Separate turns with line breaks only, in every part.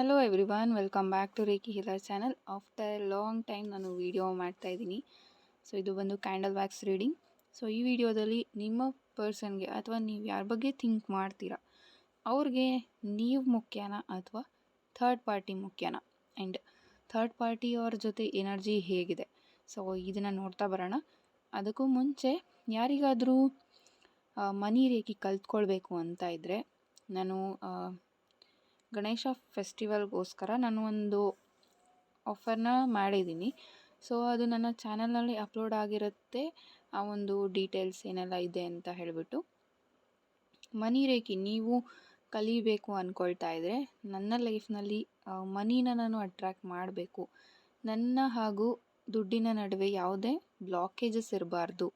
Hello everyone welcome back to Reiki healer channel after long time ನಾನು video ಮಾಡ್ತಾ ಇದ್ದೀನಿ. So ಇದು ಬಂದು ಕ್ಯಾಂಡಲ್ ವ್ಯಾಕ್ಸ್ ರೀಡಿಂಗ್ ಸೊ ಈ ವಿಡಿಯೋದಲ್ಲಿ ನಿಮ್ಮ ಪರ್ಸನ್ಗೆ ಅಥವಾ ನೀವು ಯಾರ ಬಗ್ಗೆ ಥಿಂಕ್ ಮಾಡ್ತೀರಾ? ಅವ್ರಿಗೆ ನೀವು ಮುಖ್ಯನ ಅಥವಾ ಥರ್ಡ್ ಪಾರ್ಟಿ ಮುಖ್ಯನ? ಆ್ಯಂಡ್ ಥರ್ಡ್ ಪಾರ್ಟಿ ಅವ್ರ ಜೊತೆ ಎನರ್ಜಿ ಹೇಗಿದೆ? ಸೊ ಇದನ್ನು ನೋಡ್ತಾ ಬರೋಣ. ಅದಕ್ಕೂ ಮುಂಚೆ ಯಾರಿಗಾದರೂ ಮನಿ ರೇಖಿ ಕಲ್ತ್ಕೊಳ್ಬೇಕು ಅಂತ ಇದ್ದರೆ ನಾನು ಗಣೇಶ ಫೆಸ್ಟಿವಲ್ಗೋಸ್ಕರ ನಾನು ಒಂದು ಆಫರ್ನ ಮಾಡಿದ್ದೀನಿ. ಸೊ ಅದು ನನ್ನ ಚಾನಲ್ನಲ್ಲಿ ಅಪ್ಲೋಡ್ ಆಗಿರುತ್ತೆ. ಆ ಒಂದು ಡೀಟೇಲ್ಸ್ ಏನೆಲ್ಲ ಇದೆ ಅಂತ ಹೇಳಿಬಿಟ್ಟು. ಮನಿ ರೇಖಿ, ನೀವು ಕಲಿಬೇಕು ಅಂದ್ಕೊಳ್ತಾ ಇದ್ದರೆ ನನ್ನ ಲೈಫ್ನಲ್ಲಿ ಮನಿನ ನಾನು ಅಟ್ರ್ಯಾಕ್ಟ್ ಮಾಡಬೇಕು. ನನ್ನ ಹಾಗೂ ದುಡ್ಡಿನ ನಡುವೆ ಯಾವುದೇ ಬ್ಲಾಕೇಜಸ್ ಇರಬಾರ್ದು.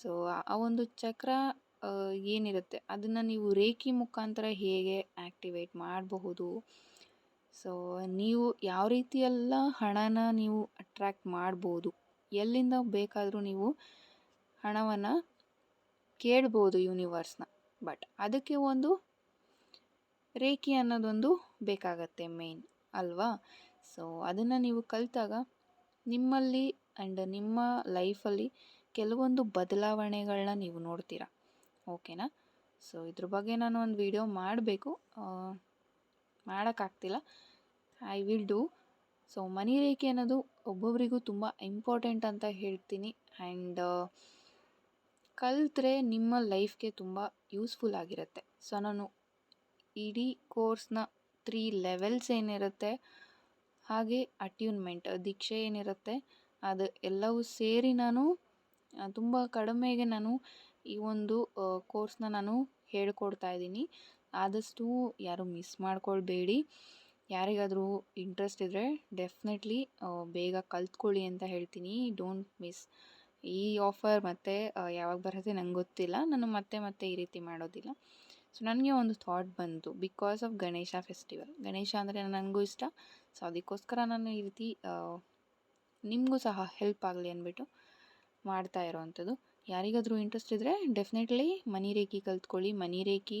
ಸೊ ಆ ಒಂದು ಚಕ್ರ ಏನಿರುತ್ತೆ? ಅದನ್ನು ನೀವು ರೇಖಿ ಮುಖಾಂತರ ಹೇಗೆ ಆ್ಯಕ್ಟಿವೇಟ್ ಮಾಡಬಹುದು? ಸೊ, ನೀವು ಯಾವ ರೀತಿಯೆಲ್ಲ ಹಣನ ನೀವು ಅಟ್ರ್ಯಾಕ್ಟ್ ಮಾಡ್ಬೋದು? ಎಲ್ಲಿಂದ ಬೇಕಾದರೂ ನೀವು ಹಣವನ್ನು ಕೇಳ್ಬೋದು ಯೂನಿವರ್ಸ್ನ. ಬಟ್ ಅದಕ್ಕೆ ಒಂದು ರೇಖಿ ಅನ್ನೋದೊಂದು ಬೇಕಾಗತ್ತೆ ಮೇನ್ ಅಲ್ವಾ? ಸೊ, ಅದನ್ನು ನೀವು ಕಲಿತಾಗ ನಿಮ್ಮಲ್ಲಿ ಆ್ಯಂಡ್ ನಿಮ್ಮ ಲೈಫಲ್ಲಿ ಕೆಲವೊಂದು ಬದಲಾವಣೆಗಳನ್ನ ನೀವು ನೋಡ್ತೀರಾ. ಓಕೆನಾ? ಸೊ ಇದ್ರ ಬಗ್ಗೆ ನಾನು ಒಂದು ವಿಡಿಯೋ ಮಾಡಬೇಕು. ಮಾಡೋಕ್ಕಾಗ್ತಿಲ್ಲ. I will do so many ರೇಖೆ ಅನ್ನೋದು ಒಬ್ಬೊಬ್ಬರಿಗೂ ತುಂಬ ಇಂಪಾರ್ಟೆಂಟ್ ಅಂತ ಹೇಳ್ತೀನಿ. ಆ್ಯಂಡ್ ಕಲಿತ್ರೆ ನಿಮ್ಮ ಲೈಫ್ಗೆ ತುಂಬ ಯೂಸ್ಫುಲ್ ಆಗಿರುತ್ತೆ. ಸೊ ನಾನು ಇಡೀ ಕೋರ್ಸ್ನ ತ್ರೀ ಲೆವೆಲ್ಸ್ ಏನಿರುತ್ತೆ, ಹಾಗೆ ಅಟ್ಯೂನ್ಮೆಂಟ್ ದೀಕ್ಷೆ ಏನಿರುತ್ತೆ, ಅದು ಎಲ್ಲವೂ ಸೇರಿ ನಾನು ತುಂಬ ಕಡಿಮೆಗೆ ನಾನು ಈ ಒಂದು ಕೋರ್ಸ್ನ ನಾನು ಹೇಳ್ಕೊಡ್ತಾ ಇದ್ದೀನಿ. ಆದಷ್ಟು ಯಾರು ಮಿಸ್ ಮಾಡ್ಕೊಳ್ಬೇಡಿ. ಯಾರಿಗಾದರೂ ಇಂಟ್ರೆಸ್ಟ್ ಇದ್ದರೆ ಡೆಫಿನೆಟ್ಲಿ ಬೇಗ ಕಲ್ತ್ಕೊಳ್ಳಿ ಅಂತ ಹೇಳ್ತೀನಿ. Don't miss. ಈ ಆಫರ್ ಮತ್ತೆ ಯಾವಾಗ ಬರುತ್ತೆ ನಂಗೆ ಗೊತ್ತಿಲ್ಲ. ನಾನು ಮತ್ತೆ ಮತ್ತೆ ಈ ರೀತಿ ಮಾಡೋದಿಲ್ಲ. ಸೊ, ನನಗೆ ಒಂದು ಥಾಟ್ ಬಂತು. Because of Ganesha festival. Ganesha ಅಂದರೆ ನನಗೂ ಇಷ್ಟ. ಸೊ, ಅದಕ್ಕೋಸ್ಕರ ನಾನು ಈ ರೀತಿ ನಿಮಗೂ ಸಹ ಹೆಲ್ಪ್ ಆಗಲಿ ಅಂದ್ಬಿಟ್ಟು ಮಾಡ್ತಾ ಇರೋವಂಥದ್ದು. ಯಾರಿಗಾದರೂ ಇಂಟ್ರೆಸ್ಟ್ ಇದ್ದರೆ ಡೆಫಿನೆಟ್ಲಿ ಮನಿ ರೇಖಿ ಕಲ್ತ್ಕೊಳ್ಳಿ. ಮನಿ ರೇಖಿ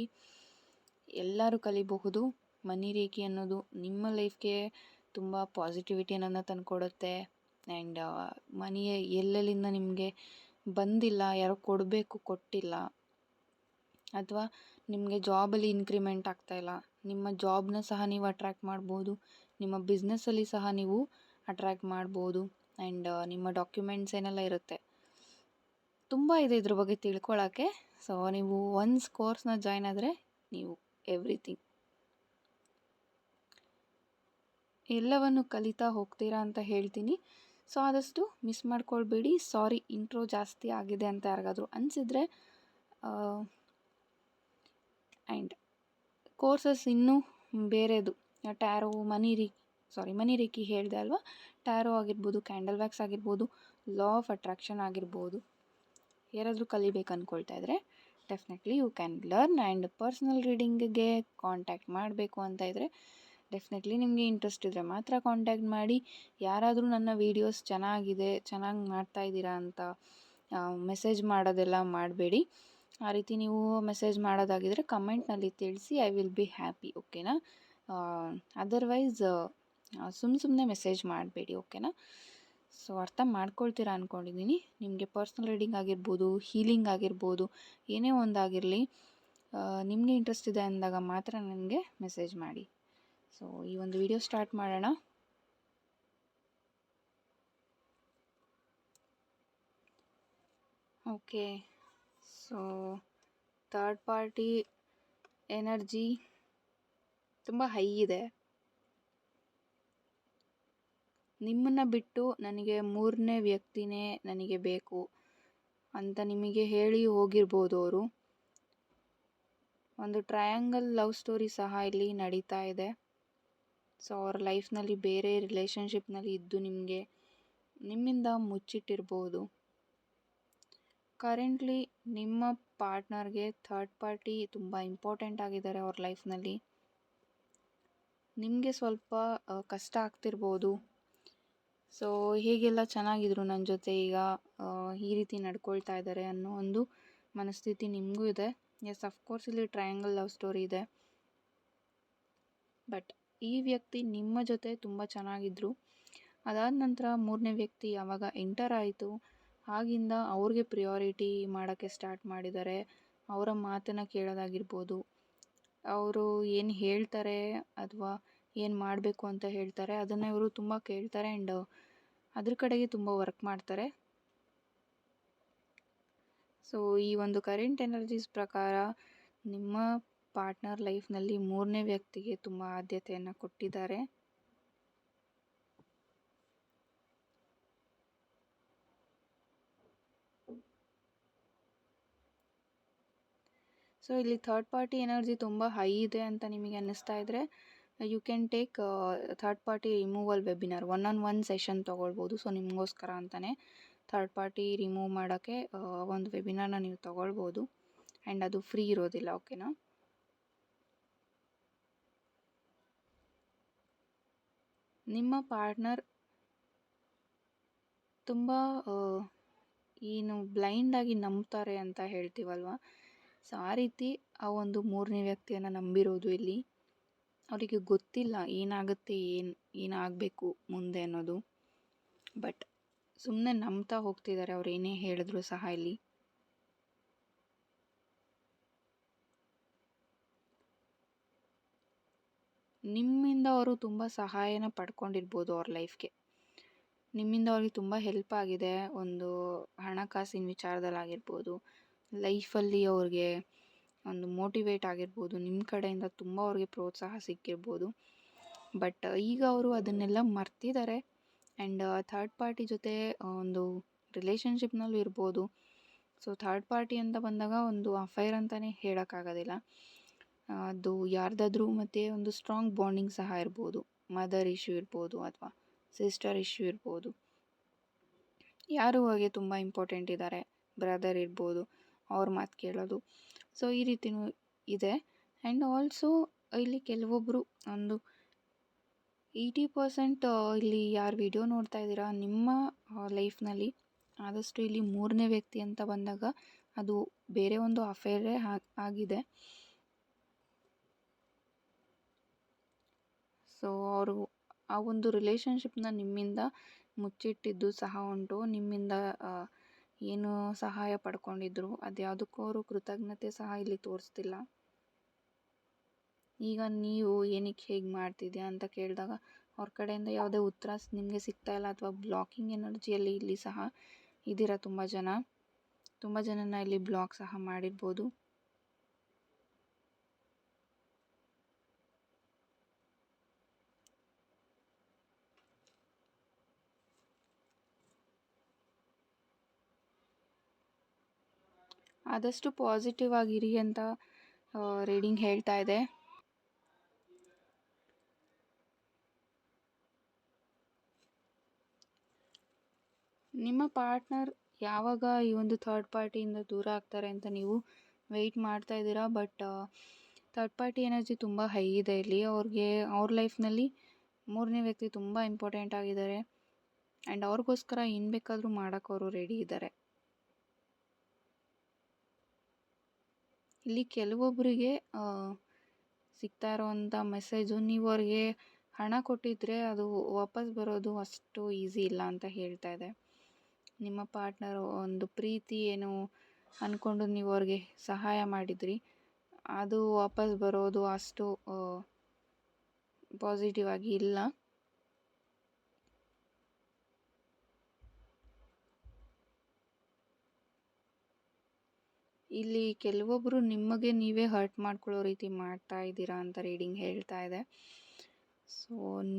ಎಲ್ಲರೂ ಕಲಿಬಹುದು. ಮನಿ ರೇಖಿ ಅನ್ನೋದು ನಿಮ್ಮ ಲೈಫ್ಗೆ ತುಂಬ ಪಾಸಿಟಿವಿಟಿಯನ್ನು ತಂದುಕೊಡುತ್ತೆ. ಆ್ಯಂಡ್ ಮನಿ ಎಲ್ಲೆಲ್ಲಿಂದ ನಿಮಗೆ ಬಂದಿಲ್ಲ, ಯಾರೋ ಕೊಡಬೇಕು, ಕೊಟ್ಟಿಲ್ಲ, ಅಥವಾ ನಿಮಗೆ ಜಾಬಲ್ಲಿ ಇನ್ಕ್ರಿಮೆಂಟ್ ಆಗ್ತಾಯಿಲ್ಲ ನಿಮ್ಮ ಜಾಬ್ನ ಸಹ ನೀವು ಅಟ್ರ್ಯಾಕ್ಟ್ ಮಾಡ್ಬೋದು, ನಿಮ್ಮ ಬಿಸ್ನೆಸ್ಸಲ್ಲಿ ಸಹ ನೀವು ಅಟ್ರ್ಯಾಕ್ಟ್ ಮಾಡ್ಬೋದು. ಆ್ಯಂಡ್ ನಿಮ್ಮ ಡಾಕ್ಯುಮೆಂಟ್ಸ್ ಏನೆಲ್ಲ ಇರುತ್ತೆ ತುಂಬ ಇದೆ ಇದ್ರ ಬಗ್ಗೆ ತಿಳ್ಕೊಳ್ಳೋಕ್ಕೆ ಸೊ ನೀವು ಒನ್ಸ್ ಕೋರ್ಸ್ನ ಜಾಯ್ನ್ ಆದರೆ ನೀವು ಎವ್ರಿಥಿಂಗ್ ಎಲ್ಲವನ್ನು ಕಲಿತಾ ಹೋಗ್ತೀರಾ ಅಂತ ಹೇಳ್ತೀನಿ. ಸೊ ಆದಷ್ಟು ಮಿಸ್ ಮಾಡ್ಕೊಳ್ಬೇಡಿ. ಸಾರಿ ಇಂಟ್ರೋ ಜಾಸ್ತಿ ಆಗಿದೆ ಅಂತ ಯಾರಿಗಾದರೂ ಅನಿಸಿದ್ರೆ ಆ್ಯಂಡ್ ಕೋರ್ಸಸ್ ಇನ್ನೂ ಬೇರೆದು. ಟ್ಯಾರೋ ಮನಿ ರೀ ಸಾರಿ ಮನಿ ರೇಖಿ ಹೇಳಿದೆ ಅಲ್ವಾ? ಟ್ಯಾರೋ ಆಗಿರ್ಬೋದು ಕ್ಯಾಂಡಲ್ ವ್ಯಾಕ್ಸ್ ಆಗಿರ್ಬೋದು ಲಾ ಆಫ್ ಅಟ್ರಾಕ್ಷನ್ ಆಗಿರ್ಬೋದು. ಯಾರಾದರೂ ಕಲಿಬೇಕು ಅಂದ್ಕೊಳ್ತಾ ಇದ್ದರೆ definitely you can learn and personal ರೀಡಿಂಗ್ಗೆ contact ಮಾಡಬೇಕು ಅಂತ ಇದ್ದರೆ ಡೆಫಿನೆಟ್ಲಿ ನಿಮಗೆ ಇಂಟ್ರೆಸ್ಟ್ ಇದ್ದರೆ ಮಾತ್ರ ಕಾಂಟ್ಯಾಕ್ಟ್ ಮಾಡಿ. ಯಾರಾದರೂ ನನ್ನ ವೀಡಿಯೋಸ್ ಚೆನ್ನಾಗಿದೆ, ಚೆನ್ನಾಗಿ ಮಾಡ್ತಾ ಇದ್ದೀರಾ ಅಂತ ಮೆಸೇಜ್ ಮಾಡೋದೆಲ್ಲ ಮಾಡಬೇಡಿ. ಆ ರೀತಿ ನೀವು ಮೆಸೇಜ್ ಮಾಡೋದಾಗಿದ್ದರೆ ಕಮೆಂಟ್ನಲ್ಲಿ ತಿಳಿಸಿ ಐ ವಿಲ್ ಬಿ ಹ್ಯಾಪಿ ಓಕೆನಾ ಅದರ್ವೈಸ್ ಸುಮ್ಮ ಸುಮ್ಮನೆ ಮೆಸೇಜ್ ಮಾಡಬೇಡಿ ಓಕೆನಾ ಸೊ ಅರ್ಥ ಮಾಡ್ಕೊಳ್ತೀರಾ ಅಂದ್ಕೊಂಡಿದ್ದೀನಿ ನಿಮಗೆ ಪರ್ಸ್ನಲ್ ರೀಡಿಂಗ್ ಆಗಿರ್ಬೋದು, ಹೀಲಿಂಗ್ ಆಗಿರ್ಬೋದು, ಏನೇ ಒಂದಾಗಿರಲಿ ನಿಮಗೆ ಇಂಟ್ರೆಸ್ಟ್ ಇದೆ ಅಂದಾಗ ಮಾತ್ರ ನನಗೆ ಮೆಸೇಜ್ ಮಾಡಿ. ಸೊ ಈ ಒಂದು ವಿಡಿಯೋ ಸ್ಟಾರ್ಟ್ ಮಾಡೋಣ. Okay. So third party energy ತುಂಬ ಹೈ ಇದೆ. ನಿಮ್ಮನ್ನು ಬಿಟ್ಟು ನನಗೆ ಮೂರನೇ ವ್ಯಕ್ತಿನೇ ನನಗೆ ಬೇಕು ಅಂತ ನಿಮಗೆ ಹೇಳಿ ಹೋಗಿರ್ಬೋದು ಅವರು. ಒಂದು ಟ್ರಯಾಂಗಲ್ ಲವ್ ಸ್ಟೋರಿ ಸಹ ಇಲ್ಲಿ ನಡೀತಾ ಇದೆ. ಸೊ, ಅವ್ರ ಲೈಫ್ನಲ್ಲಿ ಬೇರೆ ರಿಲೇಷನ್ಶಿಪ್ನಲ್ಲಿ ಇದ್ದು ನಿಮಗೆ ನಿಮ್ಮಿಂದ ಮುಚ್ಚಿಟ್ಟಿರ್ಬೋದು. ಕರೆಂಟ್ಲಿ ನಿಮ್ಮ ಪಾರ್ಟ್ನರ್ಗೆ ಥರ್ಡ್ ಪಾರ್ಟಿ ತುಂಬ ಇಂಪಾರ್ಟೆಂಟ್ ಆಗಿದ್ದಾರೆ ಅವ್ರ ಲೈಫ್ನಲ್ಲಿ ನಿಮಗೆ ಸ್ವಲ್ಪ ಕಷ್ಟ ಆಗ್ತಿರ್ಬೋದು. ಸೊ ಹೇಗೆಲ್ಲ ಚೆನ್ನಾಗಿದ್ರು ನನ್ನ ಜೊತೆ ಈಗ ಈ ರೀತಿ ನಡ್ಕೊಳ್ತಾ ಇದ್ದಾರೆ ಅನ್ನೋ ಒಂದು ಮನಸ್ಥಿತಿ ನಿಮಗೂ ಇದೆ. ಎಸ್ ಅಫ್ಕೋರ್ಸ್ ಇಲ್ಲಿ ಟ್ರಯಾಂಗಲ್ ಲವ್ ಸ್ಟೋರಿ ಇದೆ. ಬಟ್ ಈ ವ್ಯಕ್ತಿ ನಿಮ್ಮ ಜೊತೆ ತುಂಬ ಚೆನ್ನಾಗಿದ್ದರು ಅದಾದ ನಂತರ ಮೂರನೇ ವ್ಯಕ್ತಿ ಯಾವಾಗ ಎಂಟರ್ ಆಯಿತು. ಆಗಿಂದ ಅವ್ರಿಗೆ ಪ್ರಿಯಾರಿಟಿ ಮಾಡೋಕ್ಕೆ ಸ್ಟಾರ್ಟ್ ಮಾಡಿದ್ದಾರೆ ಅವರ ಮಾತನ್ನು ಕೇಳೋದಾಗಿರ್ಬೋದು. ಅವರು ಏನು ಹೇಳ್ತಾರೆ ಅಥವಾ ಏನು ಮಾಡಬೇಕು ಅಂತ ಹೇಳ್ತಾರೆ. ಅದನ್ನು ಇವರು ತುಂಬ ಕೇಳ್ತಾರೆ ಆ್ಯಂಡ್ ಅದ್ರ ಕಡೆಗೆ ತುಂಬ ವರ್ಕ್ ಮಾಡ್ತಾರೆ. ಸೊ ಈ ಒಂದು ಕರೆಂಟ್ ಎನರ್ಜೀಸ್ ಪ್ರಕಾರ ನಿಮ್ಮ ಪಾರ್ಟ್ನರ್ ಲೈಫ್ನಲ್ಲಿ ಮೂರನೇ ವ್ಯಕ್ತಿಗೆ ತುಂಬ ಆದ್ಯತೆಯನ್ನು ಕೊಟ್ಟಿದ್ದಾರೆ. ಸೊ ಇಲ್ಲಿ ಥರ್ಡ್ ಪಾರ್ಟಿ ಎನರ್ಜಿ ತುಂಬ ಹೈ ಇದೆ ಅಂತ ನಿಮಗೆ ಅನ್ನಿಸ್ತಾ ಇದ್ದರೆ you can take third party removal webinar one on one session ತೊಗೊಳ್ಬೋದು. So ನಿಮಗೋಸ್ಕರ ಅಂತಲೇ ಥರ್ಡ್ ಪಾರ್ಟಿ ರಿಮೂವ್ ಮಾಡೋಕ್ಕೆ ಒಂದು ವೆಬಿನಾರ್ನ ನೀವು ತೊಗೊಳ್ಬೋದು. ಆ್ಯಂಡ್ ಅದು ಫ್ರೀ ಇರೋದಿಲ್ಲ ಓಕೆನಾ ನಿಮ್ಮ ಪಾರ್ಟ್ನರ್ ತುಂಬ ಏನು ಬ್ಲೈಂಡಾಗಿ ನಂಬ್ತಾರೆ ಅಂತ ಹೇಳ್ತೀವಲ್ವ? ಸೊ ಆ ರೀತಿ ಆ ಒಂದು ಮೂರನೇ ವ್ಯಕ್ತಿಯನ್ನು ನಂಬಿರೋದು ಇಲ್ಲಿ. ಅವರಿಗೆ ಗೊತ್ತಿಲ್ಲ ಏನಾಗುತ್ತೆ ಏನು, ಏನಾಗಬೇಕು ಮುಂದೆ ಅನ್ನೋದು. ಬಟ್ ಸುಮ್ಮನೆ ನಂಬ್ತಾ ಹೋಗ್ತಿದ್ದಾರೆ ಅವ್ರು ಏನೇ ಹೇಳಿದ್ರು ಸಹ ಇಲ್ಲಿ. ನಿಮ್ಮಿಂದ ಅವರು ತುಂಬ ಸಹಾಯನ ಪಡ್ಕೊಂಡಿರ್ಬೋದು ಅವ್ರ ಲೈಫ್ಗೆ ನಿಮ್ಮಿಂದ ಅವ್ರಿಗೆ ತುಂಬ ಹೆಲ್ಪ್ ಆಗಿದೆ ಒಂದು ಹಣಕಾಸಿನ ವಿಚಾರದಲ್ಲಾಗಿರ್ಬೋದು. ಲೈಫಲ್ಲಿ ಅವ್ರಿಗೆ ಒಂದು ಮೋಟಿವೇಟ್ ಆಗಿರ್ಬೋದು ನಿಮ್ಮ ಕಡೆಯಿಂದ ತುಂಬ ಅವ್ರಿಗೆ ಪ್ರೋತ್ಸಾಹ ಸಿಕ್ಕಿರ್ಬೋದು. ಬಟ್, ಈಗ ಅವರು ಅದನ್ನೆಲ್ಲ ಮರ್ತಿದ್ದಾರೆ ಆ್ಯಂಡ್ ಥರ್ಡ್ ಪಾರ್ಟಿ ಜೊತೆ ಒಂದು ರಿಲೇಷನ್ಶಿಪ್ನಲ್ಲೂ ಇರ್ಬೋದು. ಸೊ ಥರ್ಡ್ ಪಾರ್ಟಿ ಅಂತ ಬಂದಾಗ ಒಂದು ಅಫೈರ್ ಅಂತಲೇ ಹೇಳೋಕ್ಕಾಗೋದಿಲ್ಲ. ಅದು ಯಾರ್ದಾದ್ರೂ ಮತ್ತು ಒಂದು ಸ್ಟ್ರಾಂಗ್ ಬಾಂಡಿಂಗ್ ಸಹ ಇರ್ಬೋದು. ಮದರ್ ಇಶ್ಯೂ ಇರ್ಬೋದು ಅಥವಾ ಸಿಸ್ಟರ್ ಇಶ್ಯೂ ಇರ್ಬೋದು. ಯಾರು ಹಾಗೆ ತುಂಬ ಇಂಪಾರ್ಟೆಂಟ್ ಇದ್ದಾರೆ ಬ್ರದರ್ ಇರ್ಬೋದು. ಅವ್ರ ಮಾತು ಕೇಳೋದು. ಸೊ ಈ ರೀತಿಯೂ ಇದೆ. ಆ್ಯಂಡ್ ಆಲ್ಸೋ ಇಲ್ಲಿ ಕೆಲವೊಬ್ಬರು ಒಂದು ಏಯ್ಟಿ ಪರ್ಸೆಂಟ್ ಇಲ್ಲಿ ಯಾರು ವಿಡಿಯೋ ನೋಡ್ತಾ ಇದ್ದೀರಾ? ನಿಮ್ಮ ಲೈಫ್ನಲ್ಲಿ ಆದಷ್ಟು ಇಲ್ಲಿ ಮೂರನೇ ವ್ಯಕ್ತಿ ಅಂತ ಬಂದಾಗ ಅದು ಬೇರೆ ಒಂದು ಅಫೇರೇ ಆಗಿದೆ. ಸೊ ಅವರು ಆ ಒಂದು ರಿಲೇಷನ್ಶಿಪ್ನ ನಿಮ್ಮಿಂದ ಮುಚ್ಚಿಟ್ಟಿದ್ದು ಸಹ ಉಂಟು. ನಿಮ್ಮಿಂದ ಏನು ಸಹಾಯ ಪಡ್ಕೊಂಡಿದ್ರು ಅದ್ಯಾವುದಕ್ಕೂ ಅವರು ಕೃತಜ್ಞತೆ ಸಹ ಇಲ್ಲಿ ತೋರಿಸ್ತಿಲ್ಲ. ಈಗ ನೀವು ಏನಕ್ಕೆ ಹೇಗೆ ಮಾಡ್ತಿದ್ಯಾ ಅಂತ ಕೇಳಿದಾಗ, ಅವ್ರ ಕಡೆಯಿಂದ ಯಾವುದೇ ಉತ್ತರ ನಿಮಗೆ ಸಿಗ್ತಾ ಇಲ್ಲ ಅಥವಾ ಬ್ಲಾಕಿಂಗ್ ಎನರ್ಜಿಯಲ್ಲಿ ಇಲ್ಲಿ ಸಹ ಇದ್ದೀರ ತುಂಬ ಜನ, ತುಂಬ ಜನನ ಇಲ್ಲಿ ಬ್ಲಾಕ್ ಸಹ ಮಾಡಿರ್ಬೋದು. ಆದಷ್ಟು ಪಾಸಿಟಿವ್ ಆಗಿರಿ ಅಂತ ರೀಡಿಂಗ್ ಹೇಳ್ತಾ ಇದೆ. ನಿಮ್ಮ ಪಾರ್ಟ್ನರ್ ಯಾವಾಗ ಈ ಒಂದು ಥರ್ಡ್ ಪಾರ್ಟಿಯಿಂದ ದೂರ ಆಗ್ತಾರೆ ಅಂತ ನೀವು ವೆಯ್ಟ್ ಮಾಡ್ತಾ ಇದ್ದೀರಾ? ಬಟ್ ಥರ್ಡ್ ಪಾರ್ಟಿ ಎನರ್ಜಿ ತುಂಬ ಹೈ ಇದೆ ಇಲ್ಲಿ. ಅವ್ರಿಗೆ, ಅವ್ರ ಲೈಫ್ನಲ್ಲಿ ಮೂರನೇ ವ್ಯಕ್ತಿ ತುಂಬ ಇಂಪಾರ್ಟೆಂಟ್ ಆಗಿದ್ದಾರೆ. ಆ್ಯಂಡ್ ಅವ್ರಿಗೋಸ್ಕರ ಏನು ಬೇಕಾದರೂ ಮಾಡೋಕ್ಕೆ ಅವರು ರೆಡಿ ಇದ್ದಾರೆ. ಇಲ್ಲಿ ಕೆಲವೊಬ್ಬರಿಗೆ ಸಿಗ್ತಾ ಇರೋವಂಥ ಮೆಸೇಜು ನೀವು ಅವ್ರಿಗೆ ಹಣ ಕೊಟ್ಟಿದ್ದರೆ ಅದು ವಾಪಸ್ ಬರೋದು ಅಷ್ಟು ಈಸಿ ಇಲ್ಲ ಅಂತ ಹೇಳ್ತಾ ಇದೆ. ನಿಮ್ಮ ಪಾರ್ಟ್ನರ್ ಒಂದು ಪ್ರೀತಿ ಏನು ಅಂದ್ಕೊಂಡು ನೀವು ಅವ್ರಿಗೆ ಸಹಾಯ ಮಾಡಿದ್ರಿ, ಅದು ವಾಪಸ್ ಬರೋದು ಅಷ್ಟು ಪಾಸಿಟಿವ್ ಆಗಿ ಇಲ್ಲ. ಇಲ್ಲಿ ಕೆಲವೊಬ್ಬರು ನಿಮಗೆ ನೀವೇ ಹರ್ಟ್ ಮಾಡ್ಕೊಳ್ಳೋ ರೀತಿ ಮಾಡ್ತಾ ಇದ್ದೀರಾ ಅಂತ ರೀಡಿಂಗ್ ಹೇಳ್ತಾ ಇದೆ. ಸೊ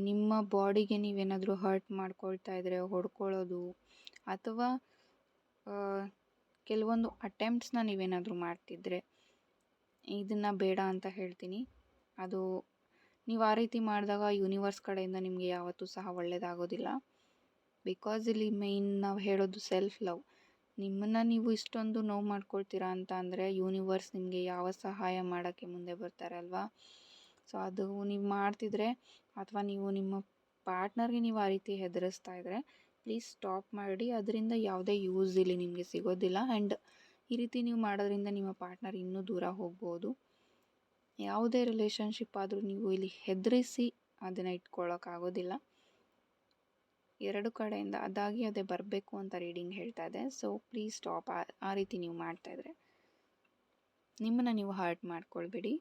ನಿಮ್ಮ ಬಾಡಿಗೆ ನೀವೇನಾದರೂ ಹರ್ಟ್ ಮಾಡ್ಕೊಳ್ತಾ ಇದ್ದರೆ ಹೊಡ್ಕೊಳ್ಳೋದು ಅಥವಾ ಕೆಲವೊಂದು ಅಟೆಂಪ್ಟ್ಸ್ನ ನೀವೇನಾದರೂ ಮಾಡ್ತಿದ್ರೆ, ಇದನ್ನು ಬೇಡ ಅಂತ ಹೇಳ್ತೀನಿ. ಅದು ನೀವು ಆ ರೀತಿ ಮಾಡಿದಾಗ ಯೂನಿವರ್ಸ್ ಕಡೆಯಿಂದ ನಿಮಗೆ ಯಾವತ್ತೂ ಸಹ ಒಳ್ಳೆಯದಾಗೋದಿಲ್ಲ ಬಿಕಾಸ್ ಇಲ್ಲಿ ಮೇಯ್ನ್ ನಾವು ಹೇಳೋದು ಸೆಲ್ಫ್ ಲವ್ ನಿಮ್ಮನ್ನು ನೀವು ಇಷ್ಟೊಂದು ನೋವು ಮಾಡ್ಕೊಳ್ತೀರಾ ಅಂತ ಅಂದರೆ ಯೂನಿವರ್ಸ್ ನಿಮಗೆ ಯಾವ ಸಹಾಯ ಮಾಡೋಕ್ಕೆ ಮುಂದೆ ಬರ್ತಾರೆ ಅಲ್ವಾ? ಸೊ ಅದು ನೀವು ಮಾಡ್ತಿದ್ರೆ ಅಥವಾ ನೀವು ನಿಮ್ಮ ಪಾರ್ಟ್ನರ್ಗೆ ನೀವು ಆ ರೀತಿ ಹೆದರಿಸ್ತಾ ಇದ್ದರೆ ಪ್ಲೀಸ್ ಸ್ಟಾಪ್ ಮಾಡಿ. ಅದರಿಂದ ಯಾವುದೇ ಯೂಸ್ ಇಲ್ಲಿ ನಿಮಗೆ ಸಿಗೋದಿಲ್ಲ ಆ್ಯಂಡ್ ಈ ರೀತಿ ನೀವು ಮಾಡೋದ್ರಿಂದ ನಿಮ್ಮ ಪಾರ್ಟ್ನರ್ ಇನ್ನೂ ದೂರ ಹೋಗ್ಬೋದು. ಯಾವುದೇ ರಿಲೇಷನ್ಶಿಪ್ ಆದರೂ ನೀವು ಇಲ್ಲಿ ಹೆದರಿಸಿ ಅದನ್ನು ಇಟ್ಕೊಳ್ಳೋಕ್ಕಾಗೋದಿಲ್ಲ ಎರಡು ಕಡೆಯಿಂದ ಅದಾಗಿ ಅದೇ ಬರಬೇಕು ಅಂತ ರೀಡಿಂಗ್ ಹೇಳ್ತಾ ಇದೆ. ಸೊ ಪ್ಲೀಸ್ ಸ್ಟಾಪ್ ಆ ರೀತಿ ನೀವು ಮಾಡ್ತಾಯಿದ್ರೆ ನಿಮ್ಮನ್ನು ನೀವು ಹರ್ಟ್ ಮಾಡ್ಕೊಳ್ಬೇಡಿ.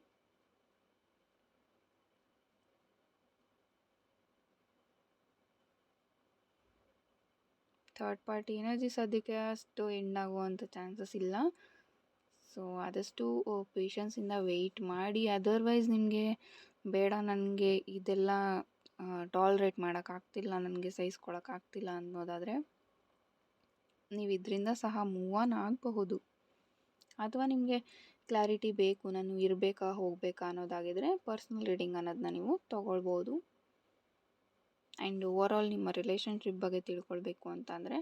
ಥರ್ಡ್ ಪಾರ್ಟಿ ಎನರ್ಜಿ ಸದ್ಯಕ್ಕೆ ಅಷ್ಟು ಎಂಡ್ ಆಗುವಂಥ ಚಾನ್ಸಸ್ ಇಲ್ಲ. ಸೊ ಆದಷ್ಟು ಪೇಷನ್ಸಿಂದ ವೆಯ್ಟ್ ಮಾಡಿ. ಅದರ್ವೈಸ್ ನಿಮಗೆ ಬೇಡ, ನನಗೆ ಇದೆಲ್ಲ ಟಾಲ್ರೇಟ್ ಮಾಡೋಕ್ಕಾಗ್ತಿಲ್ಲ ನನಗೆ ಸಹಿಸ್ಕೊಳಕ್ಕಾಗ್ತಿಲ್ಲ ಅನ್ನೋದಾದರೆ ನೀವು ಇದರಿಂದ ಸಹ ಮೂವ್ ಆನ್ ಆಗಬಹುದು. ಅಥವಾ ನಿಮಗೆ ಕ್ಲಾರಿಟಿ ಬೇಕು, ನಾನು ಇರಬೇಕಾ, ಹೋಗಬೇಕಾ ಅನ್ನೋದಾಗಿದ್ದರೆ ಪರ್ಸ್ನಲ್ ರೀಡಿಂಗ್ ಅನ್ನೋದನ್ನ ನೀವು ತೊಗೊಳ್ಬೋದು ಆ್ಯಂಡ್ ಓವರ್ ಆಲ್ ನಿಮ್ಮ ರಿಲೇಷನ್ಶಿಪ್ ಬಗ್ಗೆ ತಿಳ್ಕೊಳ್ಬೇಕು ಅಂತಂದರೆ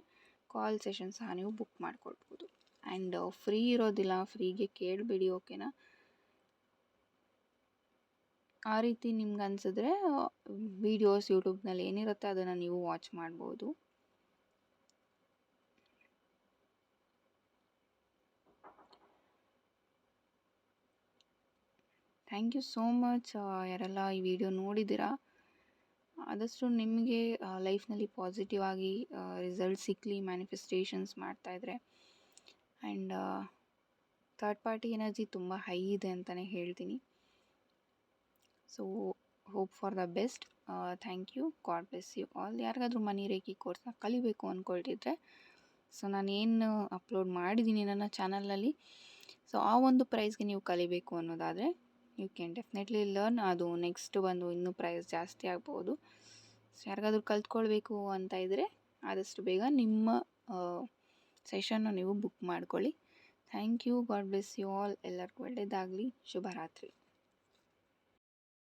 ಕಾಲ್ ಸೆಷನ್ ಸಹ ನೀವು ಬುಕ್ ಮಾಡ್ಕೊಳ್ಬೋದು ಆ್ಯಂಡ್ ಫ್ರೀ ಇರೋದಿಲ್ಲ ಫ್ರೀಗೆ ಕೇಳಬೇಡಿ ಓಕೆನಾ ಆ ರೀತಿ ನಿಮ್ಗೆ ಅನಿಸಿದ್ರೆ ವೀಡಿಯೋಸ್ ಯೂಟ್ಯೂಬ್ನಲ್ಲಿ ಏನಿರುತ್ತೆ ಅದನ್ನು ನೀವು ವಾಚ್ ಮಾಡ್ಬೋದು. ಥ್ಯಾಂಕ್ ಯು ಸೋ ಮಚ್ ಯಾರೆಲ್ಲ ಈ ವಿಡಿಯೋ ನೋಡಿದ್ದೀರಾ? ಆದಷ್ಟು ನಿಮಗೆ ಲೈಫ್ನಲ್ಲಿ ಪಾಸಿಟಿವ್ ಆಗಿ ರಿಸಲ್ಟ್ ಸಿಕ್ಕಲಿ ಮ್ಯಾನಿಫೆಸ್ಟೇಷನ್ಸ್ ಮಾಡ್ತಾಯಿದ್ರೆ ಆ್ಯಂಡ್ ಥರ್ಡ್ ಪಾರ್ಟಿ ಎನರ್ಜಿ ತುಂಬ ಹೈ ಇದೆ ಅಂತಲೇ ಹೇಳ್ತೀನಿ. So hope for the best thank you God bless you all ಯಾರಿಗಾದ್ರೂ ಮನಿ ರೇಖಿ ಕೋರ್ಸ್ನ ಕಲಿಬೇಕು ಅಂದ್ಕೊಳ್ತಿದ್ರೆ ಸೊ ನಾನೇನು ಅಪ್ಲೋಡ್ ಮಾಡಿದ್ದೀನಿ ನನ್ನ ಚಾನಲಲ್ಲಿ ಸೊ ಆ ಒಂದು ಪ್ರೈಸ್ಗೆ ನೀವು ಕಲಿಬೇಕು ಅನ್ನೋದಾದರೆ ಯು ಕ್ಯಾನ್ ಡೆಫಿನೆಟ್ಲಿ ಲರ್ನ್ ಅದು ನೆಕ್ಸ್ಟ್ ಬಂದು ಇನ್ನೂ ಪ್ರೈಸ್ ಜಾಸ್ತಿ ಆಗ್ಬೋದು. ಸೊ ಯಾರಿಗಾದ್ರೂ ಕಲ್ತ್ಕೊಳ್ಬೇಕು ಅಂತ ಇದ್ದರೆ ಆದಷ್ಟು ಬೇಗ ನಿಮ್ಮ ಸೆಷನ್ನು ನೀವು ಬುಕ್ ಮಾಡ್ಕೊಳ್ಳಿ. Thank you God bless you all ಎಲ್ಲರಿಗೂ ಒಳ್ಳೆಯದಾಗಲಿ ಶುಭರಾತ್ರಿ.